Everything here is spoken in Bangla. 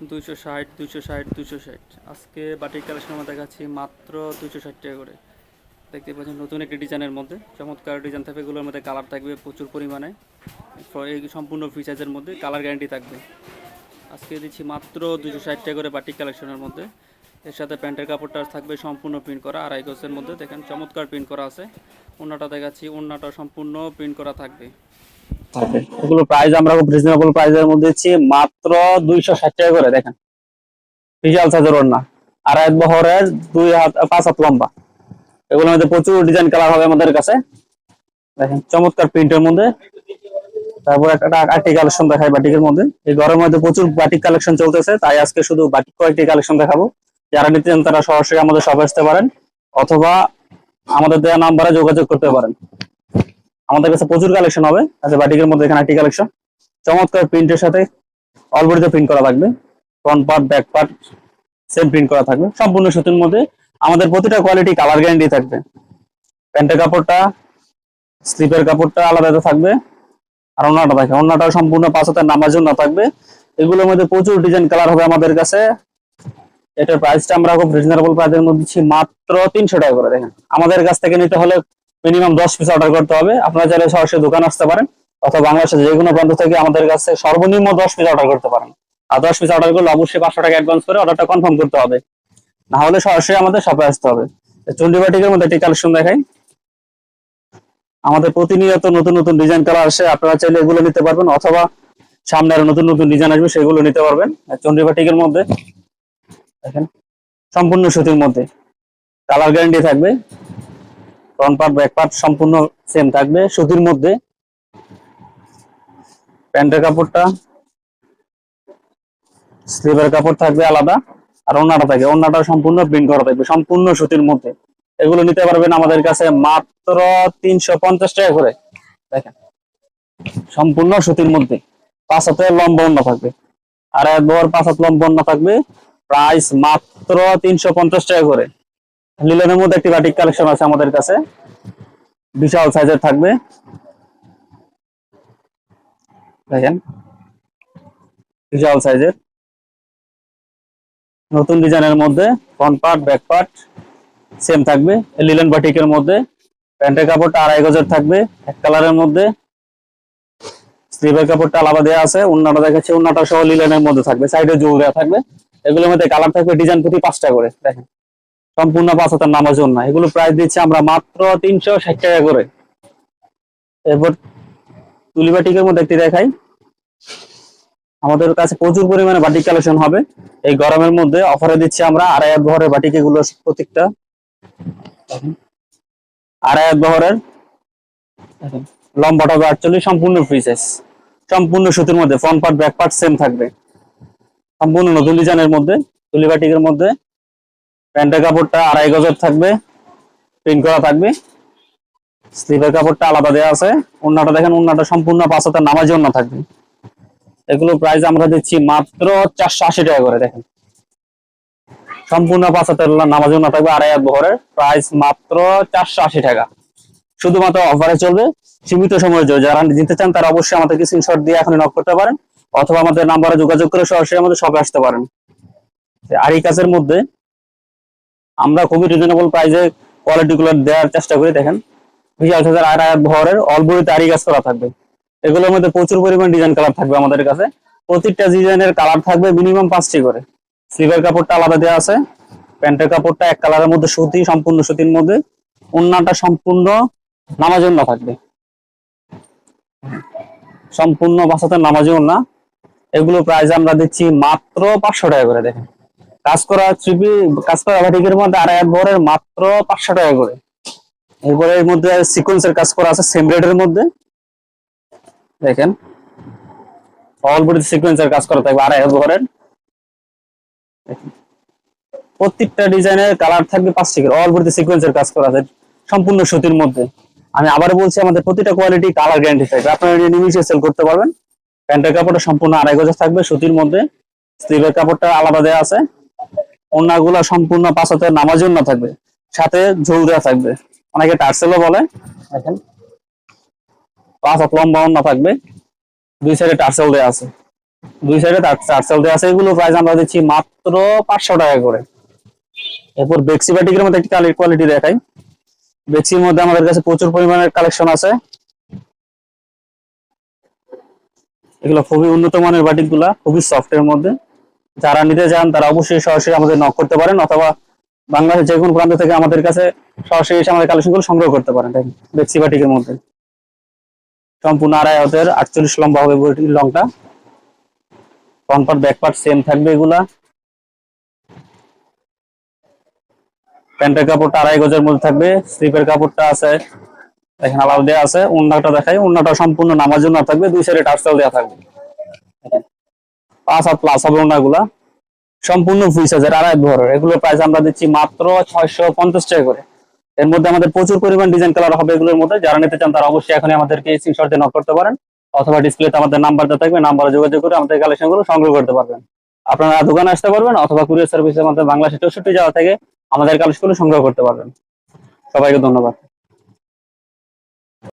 দুইশো ষাট দুইশো ষাট দুইশো ষাট। আজকে বাটিক কালেকশন আমরা দেখাচ্ছি মাত্র দুইশো ষাট টাকা করে। দেখতে পাচ্ছেন নতুন একটি ডিজাইনের মধ্যে। চমৎকার ডিজাইন থাকবে, এগুলোর মধ্যে কালার থাকবে প্রচুর পরিমাণে। এই সম্পূর্ণ ফ্রি সাইজের মধ্যে কালার গ্যারান্টি থাকবে। আজকে দিচ্ছি মাত্র দুশো ষাট টাকা করে বাটিক কালেকশনের মধ্যে। এর সাথে প্যান্টের কাপড়টা থাকবে সম্পূর্ণ প্রিন্ট করা। আড়াই গজের মধ্যে দেখেন চমৎকার প্রিন্ট করা আছে। ওনাটা দেখাচ্ছি ওনাটা সম্পূর্ণ প্রিন্ট করা থাকবে। এগুলো প্রাইস আমরা খুব রিজনেবল প্রাইসের মধ্যে দিচ্ছি। মাত্র দুইশো ষাট টাকা করে, দেখেন। বিশাল সাইজের ওড়না। আর এক বহরের, দুই হাত, পাঁচ হাত লম্বা। এগুলোর মধ্যে প্রচুর ডিজাইন কালার হবে আমাদের কাছে। দেখেন, চমৎকার প্রিন্টের মধ্যে। তারপর একটা আর্টি কালেকশন দেখাই বাটিকের মধ্যে। এই ঘরের মধ্যে প্রচুর বাটিক কালেকশন চলতেছে। তাই আজকে শুধু বাটিক কয়েকটি কালেকশন দেখাবো। যারা নিতে চান তারা সরাসরি আমাদের শপে আসতে পারেন। অথবা আমাদের দেওয়া নাম্বারে যোগাযোগ করতে পারেন। আমাদের কাছে প্রচুর কালেকশন হবে। আচ্ছা বাটিকের মধ্যে এখানে একটি কালেকশন চমৎকার প্রিন্টের সাথে অলবডিতে প্রিন্ট করা থাকবে। Front part back part same print করা থাকবে। সম্পূর্ণ সুতির মধ্যে আমাদের প্রতিটা কোয়ালিটি কালার গ্যারান্টি থাকবে। প্যান্টের কাপড়টা স্লিপের কাপড়টা আলাদা থাকবে। আর অন্যটা থাকে অন্যটা সম্পূর্ণ পাঁচ হাতের নামার জন্য থাকবে। এগুলোর মধ্যে প্রচুর ডিজাইন কালার হবে আমাদের কাছে। এটার প্রাইসটা আমরা খুব রিজনেবল প্রাইসের মধ্যে দিচ্ছি মাত্র তিনশো টাকা করে, দেখেন। আমাদের কাছ থেকে নিতে হলে মিনিমাম দশ পিস অর্ডার করতে হবে। আপনারা চাইলে সরাসরি দোকান আসতে পারেন অথবা বাংলাদেশের যে কোনো প্রান্ত থেকে আমাদের কাছে সর্বনিম্ন দশ পিস অর্ডার করতে পারেন। আর দশ পিস অর্ডার করলে অবশ্যই পাঁচশো টাকা অ্যাডভান্স করে অর্ডারটা কনফার্ম করতে হবে। না হলে সরাসরি আমাদের শপে আসতে হবে। চন্ডিবাটিকের মধ্যে একটি কালেকশন দেখাই। আমাদের প্রতিনিয়ত নতুন নতুন ডিজাইন কালার আসে, আপনারা চাইলে এগুলো নিতে পারবেন অথবা সামনে আরও নতুন নতুন ডিজাইন আসবে, সেগুলো নিতে পারবেন। চন্ডিবাটিকের মধ্যে, দেখেন, সম্পূর্ণ সুতির মধ্যে। কালার গ্যারান্টি থাকবে। ফ্রন্ট পার্ট ব্যাক পার্ট সম্পূর্ণ সেম থাকবে। সুতির মধ্যে প্যান্টের কাপড়টা, স্লিভের কাপড় থাকবে আলাদা, আর ওনাটা থাকে ওনাটা সম্পূর্ণ প্রিন্ট করা থাকবে, সম্পূর্ণ সুতির মধ্যে। এগুলো নিতে পারবেন আমাদের কাছে মাত্র তিনশো পঞ্চাশ টাকা করে। দেখেন, সম্পূর্ণ সুতির মধ্যে পাঁচ হাতে লম্বা অন্য থাকবে। আর একবার পাঁচ হাত লম্বা অন্য থাকবে, প্রাইস মাত্র তিনশো পঞ্চাশ টাকা করে। লিলনের মধ্যে একটি বাটিক কালেকশন আছে আমাদের কাছে। বিশাল সাইজের থাকবে। দেখেন। বিশাল সাইজের নতুন ডিজাইনের মধ্যে front part back part same থাকবে। লিলেন বাটিকের মধ্যে। প্যান্টের কাপড়টা আড়াই গজের থাকবে, এক কালারের মধ্যে। স্লিভের কাপড়টা আলাদা দেওয়া আছে, উন্নাটা দেখাচ্ছে। উন্নাটা সহ লিলেনের মধ্যে থাকবে। সাইডে জুল দেওয়া থাকবে। এগুলোর মধ্যে কালার থাকবে ডিজাইন প্রতি পাঁচটা করে। দেখেন। সম্পূর্ণ পাঁচ হাজার নামাজ না এগুলো প্রাইস দিচ্ছি আমরা মাত্র তিনশো ষাট টাকা করে। এরপর তুলি বাটিকের মধ্যে একটি দেখাই। আমাদের কাছে প্রচুর পরিমাণে বাটিক কালেকশন হবে। এই গরমের মধ্যে অফারে দিচ্ছি আমরা আড়াই এক বহরের বাটিক এগুলো প্রত্যেকটা। আড়াই এক বহরের লম্বাটা আটচল্লিশ সম্পূর্ণ ফ্রি সাইজ সম্পূর্ণ সুতির মধ্যে front part back part same থাকবে। সম্পূর্ণ নতুন ডিজাইনের মধ্যে, তুলি বাটিকের মধ্যে। প্যান্টের কাপড়টা আড়াই গজের থাকবে প্রিন্ট করা থাকবে। স্লিভের কাপড়টা আলাদা দেওয়া আছে। ওন্নাটা দেখেন ওন্নাটা সম্পূর্ণ পাঁচ হাতের নামাজি ওন্না থাকবে। এগুলো প্রাইস আমরা দিচ্ছি মাত্র চারশো আশি টাকা করে, দেখেন। সম্পূর্ণ পাঁচ হাতের নামাজি ওন্না থাকবে আড়াই হাত বহরের প্রাইস মাত্র চারশো আশি টাকা। শুধুমাত্র অফারে চলবে। সীমিত সময়ের জন্য যারা নিতে চান, তারা অবশ্যই আমাদেরকে স্ক্রিনশট দিয়ে এখন নক করতে পারেন, অথবা আমাদের নাম্বারে যোগাযোগ করে সরাসরি আমাদের শপে আসতে পারেন। আরি কাজের মধ্যে আমরা খুবই রিজনেবল প্রাইসে কোয়ালিটি গুলো দেওয়ার চেষ্টা করি, দেখেন। বিশাল হাজার আর আয়াত ভরের অলবডিতে আরি কাজ করা থাকবে। এগুলোর মধ্যে প্রচুর পরিমাণ ডিজাইন কালার থাকবে আমাদের কাছে। প্রত্যেকটা ডিজাইনের কালার থাকবে মিনিমাম পাঁচটি করে। স্লিভের কাপড়টা আলাদা দেওয়া আছে। প্যান্টের কাপড়টা এক কালারের মধ্যে সুতি, সম্পূর্ণ সুতির মধ্যে। ওন্নাটা সম্পূর্ণ নামাজ ওন্না থাকবে। সম্পূর্ণ বাসাতে নামাজ ওন্না এগুলো প্রাইস আমরা দিচ্ছি মাত্র পাঁচশো টাকা করে, দেখেন। কাজ করা থ্রিপি কাজ করা ভাটিকের মধ্যে আড়াই হাত ভরের মাত্র পাঁচশো টাকা করে। এরপরে এর মধ্যে সিকোয়েন্সের কাজ করা আছে সেম রেটের মধ্যে। দেখেন। অল বডি সিকোয়েন্সের কাজ করা থাকবে আড়াই হাত ভরের প্রত্যেকটা ডিজাইনের কালার থাকবে পাঁচটি করে অল বডিতে সিকোয়েন্সের কাজ করা আছে, সম্পূর্ণ সুতির মধ্যে। আমি আবার বলছি, আমাদের প্রতিটা কোয়ালিটি কালার গ্যারান্টি থাকবে। আপনারা এটা নিমিশে সেল করতে পারবেন। প্যান্টের কাপড়টা সম্পূর্ণ আড়াই গজ থাকবে সুতির মধ্যে। স্লিভের কাপড়টা আলাদা দেওয়া আছে। ওড়নাগুলো সম্পূর্ণ পাঁচ হাতের নামাজ না থাকবে। সাথে ঝোল দেওয়া থাকবে। অনেকে টার্সেলও বলে। দেখেন। পাঁচ হাত লম্বা ওড়না থাকবে। দুই সাইডে টার্সেল দেওয়া আছে। দুই সাইডে টার্সেল দেওয়া আছে। এগুলো প্রাইস আমরা দিচ্ছি মাত্র পাঁচশো টাকা করে। এরপর বেক্সি বাটিকের মধ্যে একটি কালের কোয়ালিটি দেখাই। বেক্সির মধ্যে আমাদের কাছে প্রচুর পরিমাণের কালেকশন আছে। এগুলো খুবই উন্নত মানের বাটিকগুলা খুবই সফট এর মধ্যে। যারা নিতে চান, তারা অবশ্যই সরাসরি আমাদের নক করতে পারেন অথবা বাংলাদেশের যে কোনো প্রান্ত থেকে আমাদের কাছে সরাসরি এসে আমাদের কালেকশনগুলো সংগ্রহ করতে পারেন। বেক্সি বাটিকের মধ্যে। সম্পূর্ণ আড়াই হাতের আটচল্লিশ লম্বা হবে বইটির লংটা front part back part same থাকবে এগুলা। প্যান্টের কাপড়টা আড়াই গজের মধ্যে থাকবে, স্লিপের কাপড়টা আছে, দেখেন, আলাদা দেওয়া আছে, উন্নাটা দেখাই, উন্নাটা সম্পূর্ণ নামার জন্য থাকবে, দুই সাইডে টার্সেল দেওয়া থাকবে। পাঁচ হাত প্লাস হবে ওনাগুলা। সম্পূর্ণ ফুল সাইজের আড়াই ভরের এগুলোর প্রাইস আমরা দিচ্ছি মাত্র ছয়শো পঞ্চাশ টাকা করে। এর মধ্যে আমাদের প্রচুর পরিমাণ ডিজাইন কালার হবে এগুলোর মধ্যে। যারা নিতে চান তারা অবশ্যই এখন আমাদেরকে স্ক্রিনশট দিয়ে নক করতে পারেন। অথবা ডিসপ্লেতে আমাদের নাম্বার দেওয়া থাকবে নাম্বারে যোগাযোগ করে আমাদের কালেকশনগুলো সংগ্রহ করতে পারবেন। আপনারা দোকানে আসতে পারবেন অথবা কুরিয়ার সার্ভিসের মধ্যে বাংলাদেশের চৌষট্টি যাওয়া থেকে আমাদের কালেকশনগুলো সংগ্রহ করতে পারবেন। সবাইকে ধন্যবাদ।